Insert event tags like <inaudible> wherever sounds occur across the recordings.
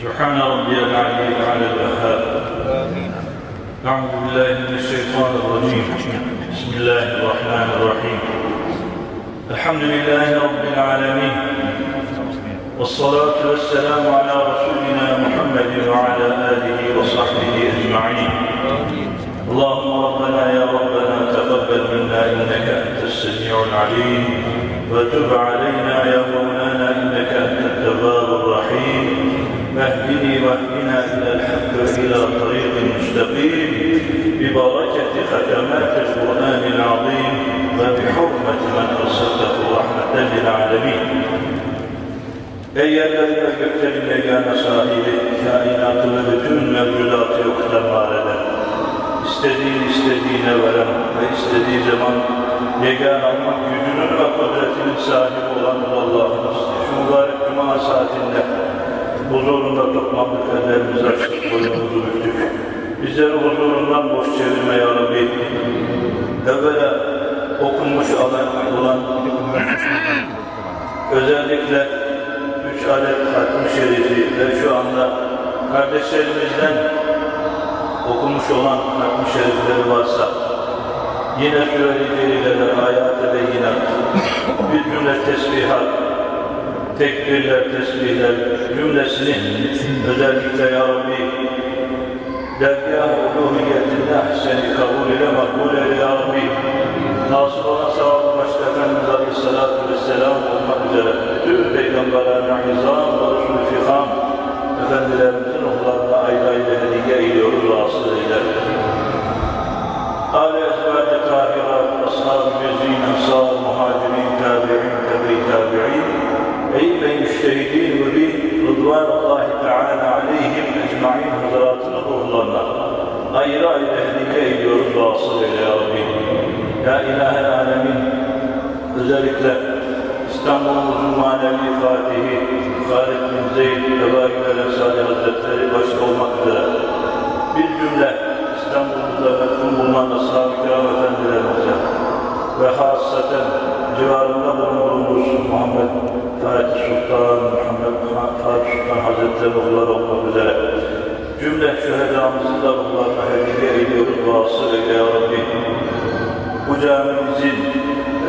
سبحان ربي العلي على الوهاب أعوذ بالله من الشيطان الرجيم. بسم الله الرحمن الرحيم. الحمد لله رب العالمين. والصلاة والسلام على رسولنا محمد وعلى آله وصحبه أجمعين. اللهم ربنا يا ربنا تقبل منا إنك أنت السميع العليم. وتب علينا يا مولانا واهدني واهدنا إلى الحق وإلى طريق مستقيم ببركة ختمات القرآن العظيم وبحرمة من أرسلته رحمة للعالمين Ey yerlerin ve göklerin yegane sahibi, kainatı ve bütün mevcudatı yoktan var eden, istediğin istediğine veren ve istediği zaman yegane almak gücünün ve kudretinin sahibi olan Allah'ımız. Şu mübarek cuma saatinde huzurunda toplandık, ellerimizi açtık, boynumuzu büktük. Bizleri huzurundan boş çevirme ya Rabbi. Evvela okunmuş alan olan özellikle üç adet hatmi şerifi ve şu anda kardeşlerimizden okumuş olan hatmi şerifleri varsa yine söyleyeceğiyle ayat-ı beyinat bir cümle tesbihat tekbirler, tesbihler cümlesini özellikle Ya Rabbi dergâh uluhiyetinde seni kabul ile makbul eyle Ya Rabbi nasıl olan sevabı başta Efendimiz Aleyhisselatü Vesselam olmak üzere tüm peygamberlerine izam ve Resul-i Fikam Efendilerimizin ruhlarına ayda ile hediye ediyoruz rahatsız eyler. Âli Ezbâti Tahirâ, Ashab-ı hediye ediyoruz vasıl eyle ya Rabbi. Ya İlahe Alemin özellikle İstanbul'umuzun manevi fatihi Halid bin Zeyd Ebagiler Ensari Hazretleri başta olmak üzere bir cümle İstanbul'da mefhum bulunan ashab-ı kiram efendilerimize ve hasaten civarında bulunduğumuz Muhammed Fatih Sultan, Muhammed Fatih Sultan Hazretleri ruhları olmak üzere cümle şühedamızın da ruhlarına hediye ediyoruz vasıl eyle ya Rabbi. Bu camimizin,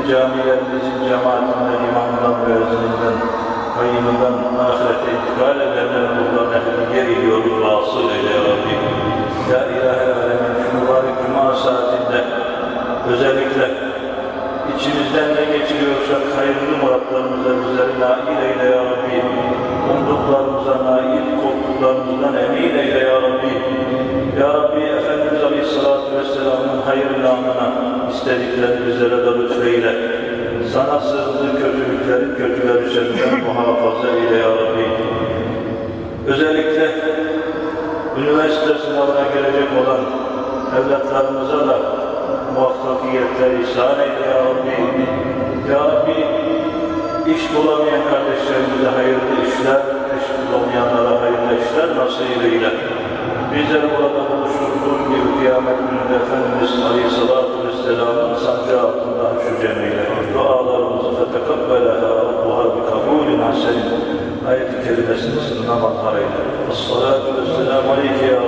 camilerimizin cemaatinden, imamından, müezzininden, kayyımından, ahirete intikal edenlerin ruhlarına hediye ediyoruz vasıl eyle ya Rabbi. Ya ilahe alemin şu mübarek cuma saatinde özellikle içimizden ne geçiriyorsak hayırlı muratlarımıza bizleri nail eyle ya Rabbi. Umduklarımıza nail, korktuklarımızdan emin eyle ya Rabbi. Ya Rabbi Efendimiz Aleyhisselatü Vesselam'ın hayırlı anına istediklerini bizlere de lütfeyle. Sana sığındığı kötülüklerin kötüler şerrinden <laughs> muhafaza eyle ya Rabbi. Özellikle üniversite sınavına gelecek olan evlatlarımıza da muvaffakiyetler ihsan eyle ya Rabbi. Ya Rabbi iş bulamayan eyle. Bizleri burada buluşturduğun gibi kıyamet gününde Efendimiz Aleyhisselatü Vesselam'ın sancağı altında şu cemile. Dualarımızı fetekabbeleha Rabbuha bi kabulin hasenin. Ayet-i kerimesini sınırına mazhar eyle. Esselatu vesselamu aleyke ya